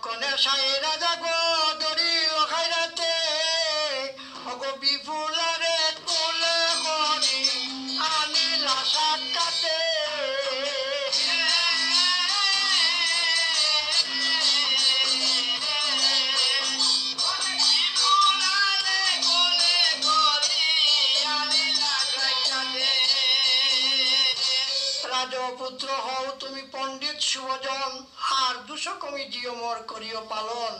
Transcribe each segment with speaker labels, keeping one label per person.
Speaker 1: লক্ষণের সাই রাজা গো দরি খাইরাতে অগো বিপুলারে কোলে মনি আনে লাশার কাতে রাজপুত্র হও, তুমি পণ্ডিত শুভজন। মোর করিও পালন।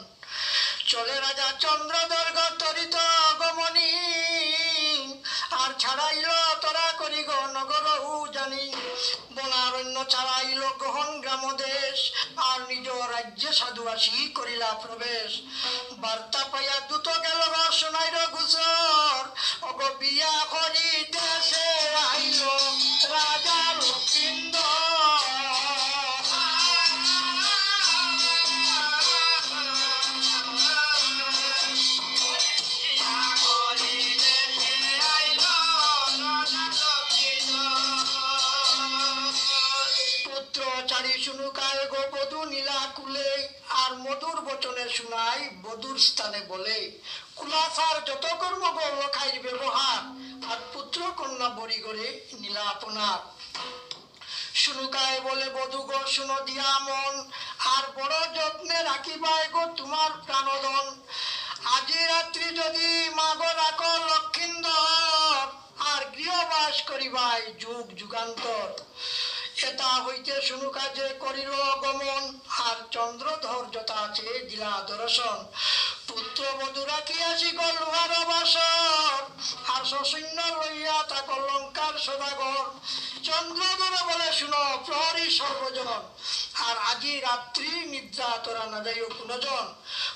Speaker 1: চলে রাজা চন্দ্রদর্গ তরিত আগমনী। আর ছাড়াইল তরা করি গ নগর জানি বনারণ্য ছাড়াইল গ্রহণ গ্রাম দেশ আর নিজ রাজ্যে সাধুবাসী করিলা প্রবেশ। বার্তা পাইয়া দ্রুত গেল স্থানে বলে কুলাসার যত কর্ম গো লখাইর ব্যবহার, আর পুত্র কন্যা বরি করে নীলা আপনার। শুনুকায় বলে বধু গো, শুনো দিয়া মন, আর বড় যত্নে রাখিবাই গো তোমার প্রাণদন আজি রাত্রি যদি মাগ রাখ লক্ষিন্দর, আর গৃহবাস করিবাই যুগ যুগান্তর। এটা হইতে শুনু কাজে করিল গমন, আর চন্দ্রধর যথা আছে দিলা দর্শন। পুত্র বধূ কি আছি লোহার বাসর আর সসৈন্য লইয়া তাক লঙ্কার সদাগর। চন্দ্রধর বলে শুন, প্রহরী সর্বজন। আর আজি রাত্রি নিদ্রা তোরা না যাইও কোনজন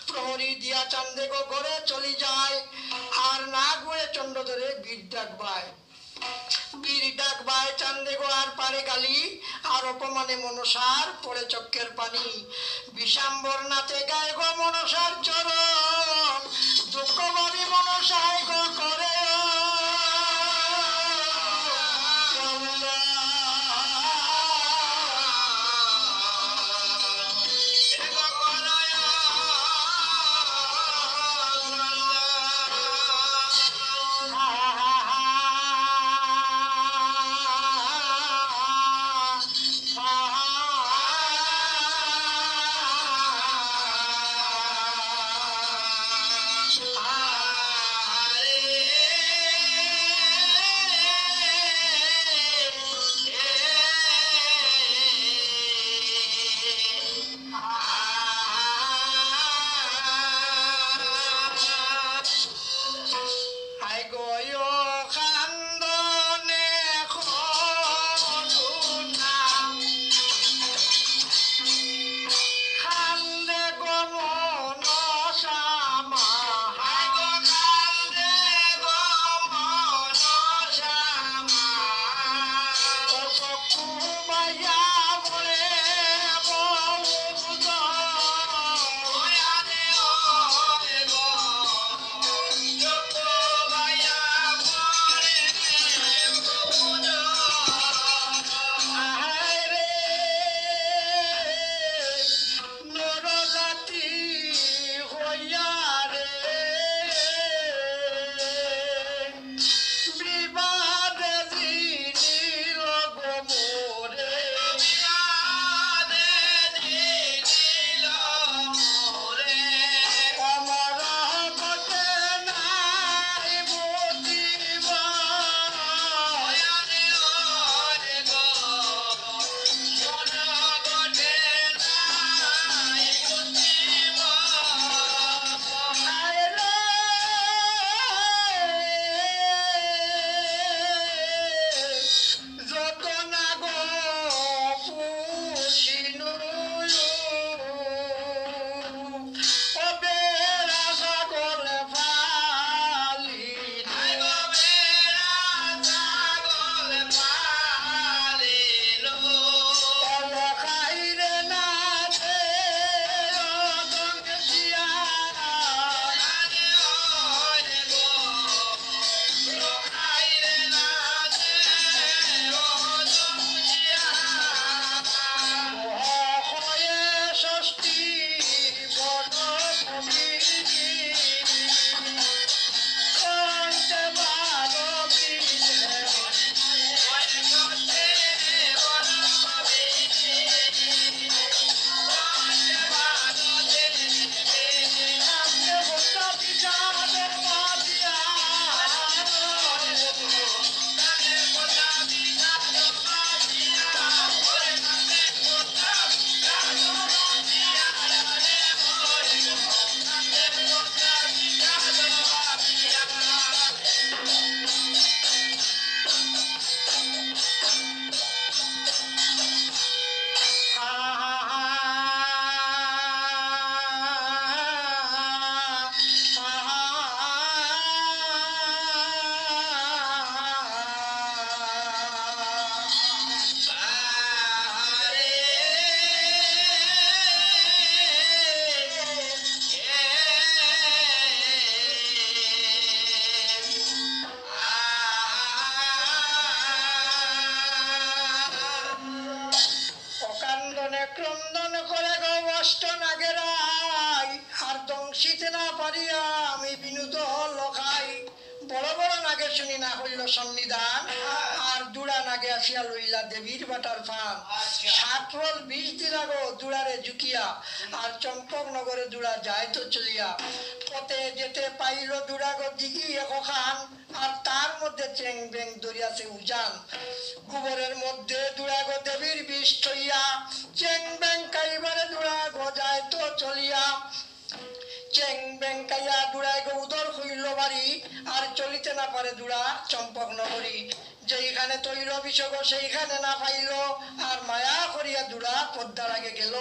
Speaker 1: প্রহরী দিয়া চান্দে গো ঘরে চলি যায়, আর না গুয়ে চন্দ্রধরে বীর ডাকবায়। বীর ডাক বাই চান্দে আর পারে গালি, আর অপমানে মনসার পড়ে চক্কের পানি। বিষাম্বর নাতে গায়ে গো মনসার চরণ, দুঃখ বাড়ি মনসায় গো করে yeah, সন্নিধান আর দুড়া নাগে আসিয়া লইলা দেবীর বাটার ফান।
Speaker 2: আচ্ছা।
Speaker 1: সাতরল বিষ দিলা গো দুড়ারে ঝুঁকিয়া আর চম্পক নগরে দুড়া যায় তো চলিয়া। পথে যেতে পাইল দুড়া গো দিঘি একখান আর তার মধ্যে চেং বেং দরিয়াছে উজান। গোবরের মধ্যে দুড়া গো দেবীর বিষ থইয়া চেং বেং কাইবারে দুড়া গো যায় তো চলিয়া। চেং বেং কাইয়া উদর বাড়ি আর চলিতে না পারে দুড়া চম্পক নগরী। যেইখানে তৈল বিষগ, সেইখানে না পাইল, আর মায়া করিয়া দুড়া পদ্মার আগে গেল।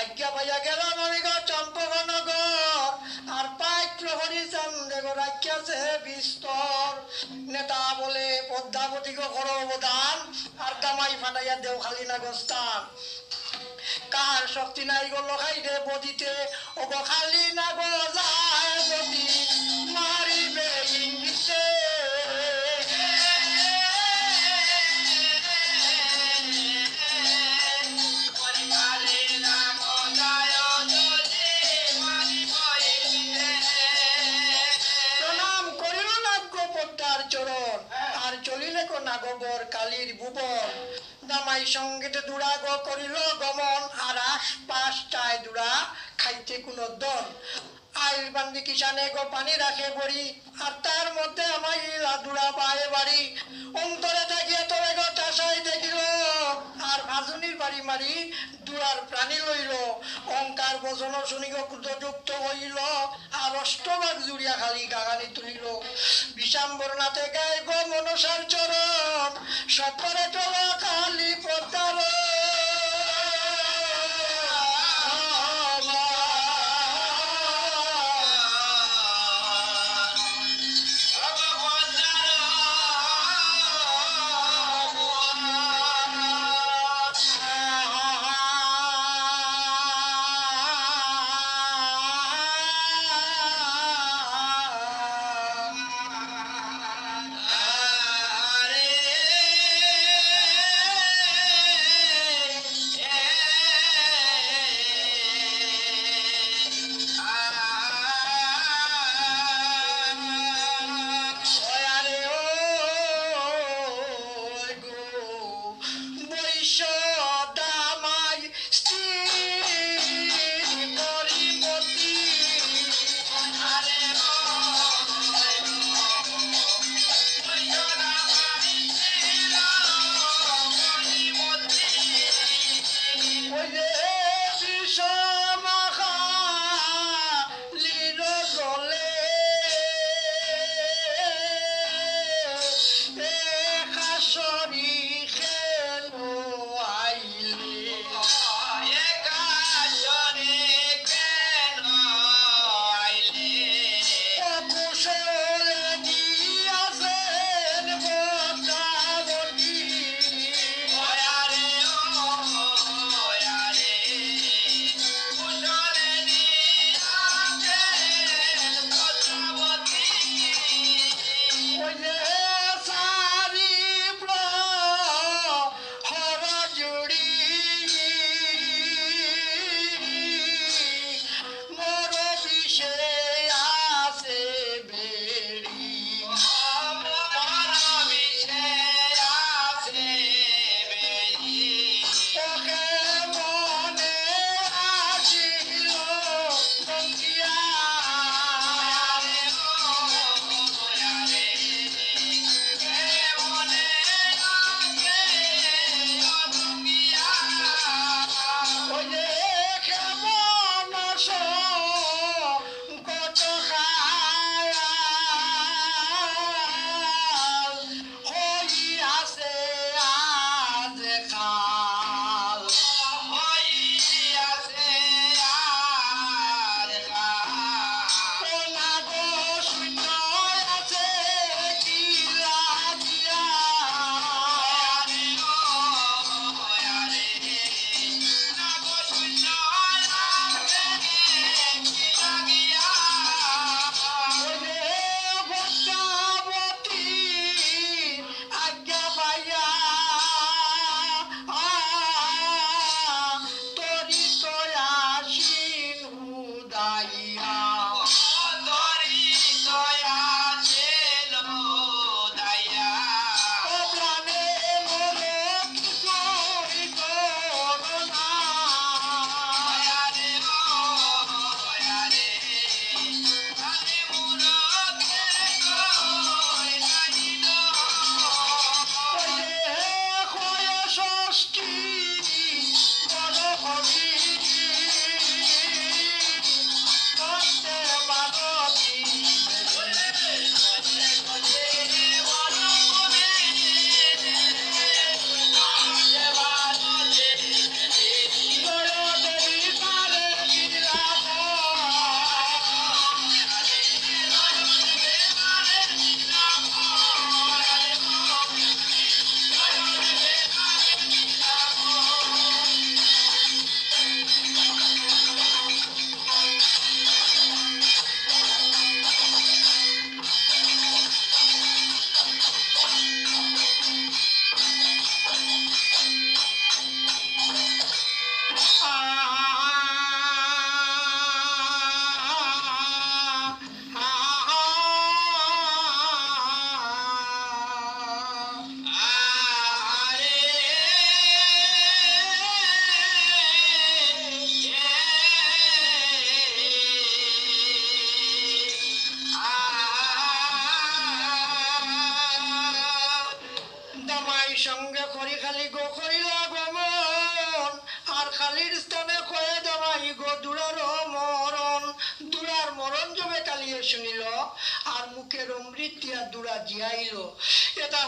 Speaker 1: আজ্ঞা পাইয়া গেলাম আমি গো চম্পক নগর, আর পাই প্রহরী চান্দে রাখিয়াছে বিস্তর। নেতা বলে পদ্মাবতী গো করো অবদান, আর দামাই ফাটাইয়া দেও খালি না গোস্তান কার শক্তি নাই গো লখাই রে বদিতে? ও গো খালি না গো যায় বদি মারিবে পদ্মার চরণ। আর চলিলে কো নাগবর কালীর ভুবন। দামাই সঙ্গে দুরা গ করিল গমন আর পাঁচটায় দুরা খাইতে কোনো দল আইল বান্দি কিষানে গো পানি রাখে বড়ি, আর তার মধ্যে আমাই লাদুরা পায়ে বাড়ি। অন্তরে থাকিয়ে তবে গো চাষাই দেখিল আর ভাজুনির বাড়ি মারি, দুয়ার প্রাণী লইল অঙ্কার বচন শুনি ক্রুদযুক্ত হইল, আর অষ্টভাগ জুড়িয়া খালি গাগানি তুলিল। বিষাম্বর নাতে গাইব মনসার চরণ সপরে চলা খালি পদ্মার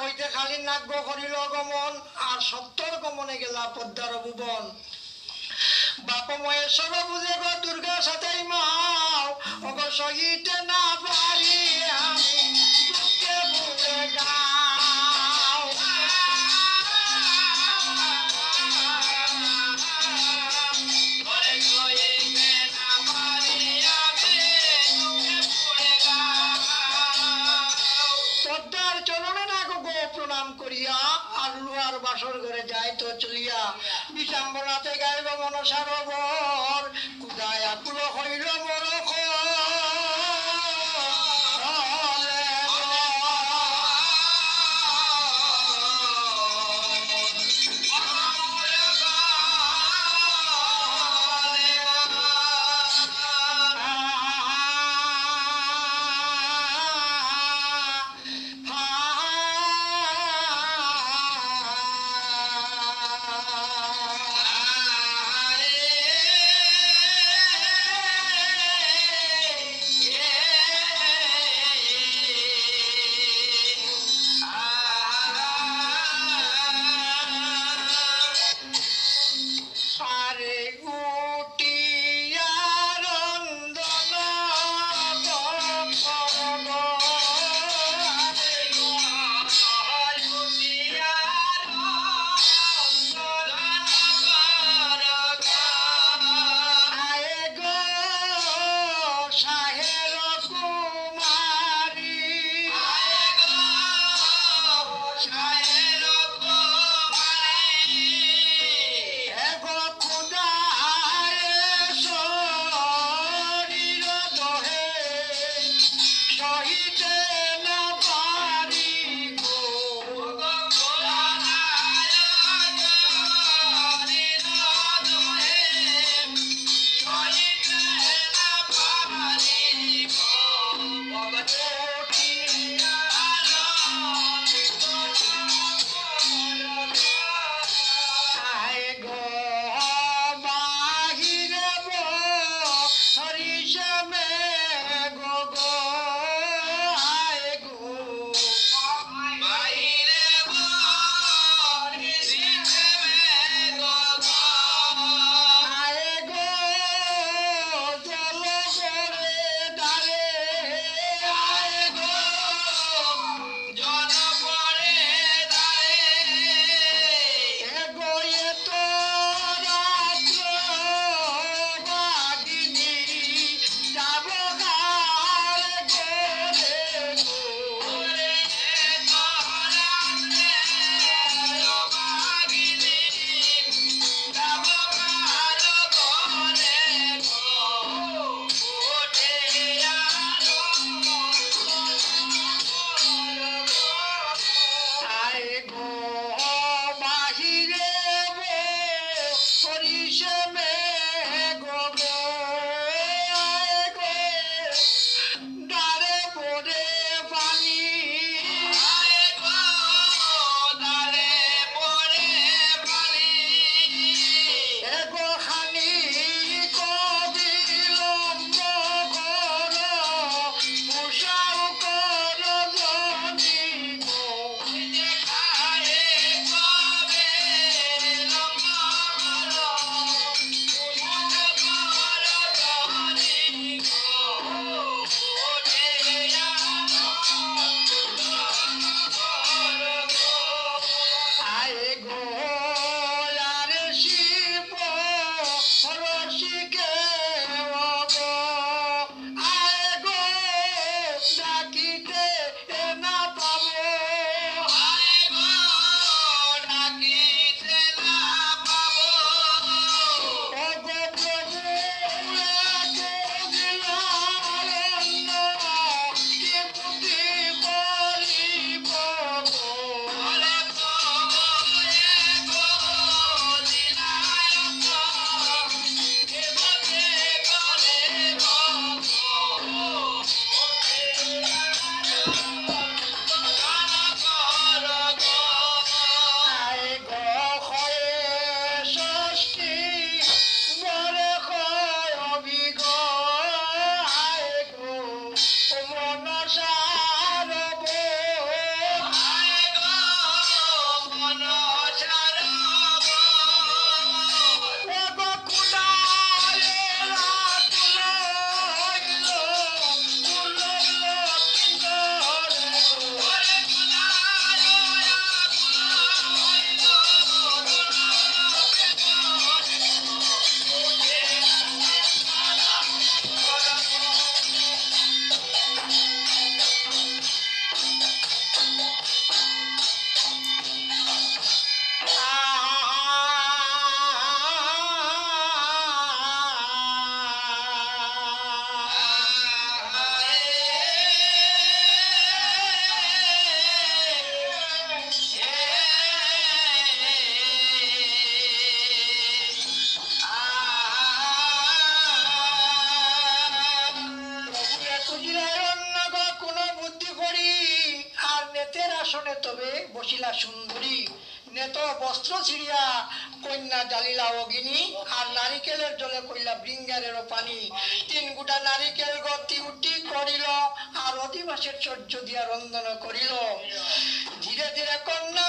Speaker 1: হইতে খালি নাগ্য করিল গমন, আর সত্তর গমনে গেলা পদ্মার ভুবন। বাপ মহেশ্বর বুঝে গো দুর্গা সাথে মাও সহিতে না পারি। বাসর ঘরে যায় তো চলিয়া। বিশাম্বনাতে গাইব মনসার বর কুদায় আকুল হইল মর। পানি। তিন গোটা নারিকেল গতি উটি করিল, আর অধিবাসের চর্য দিয়া রন্ধন করিল। ধীরে ধীরে কন্যা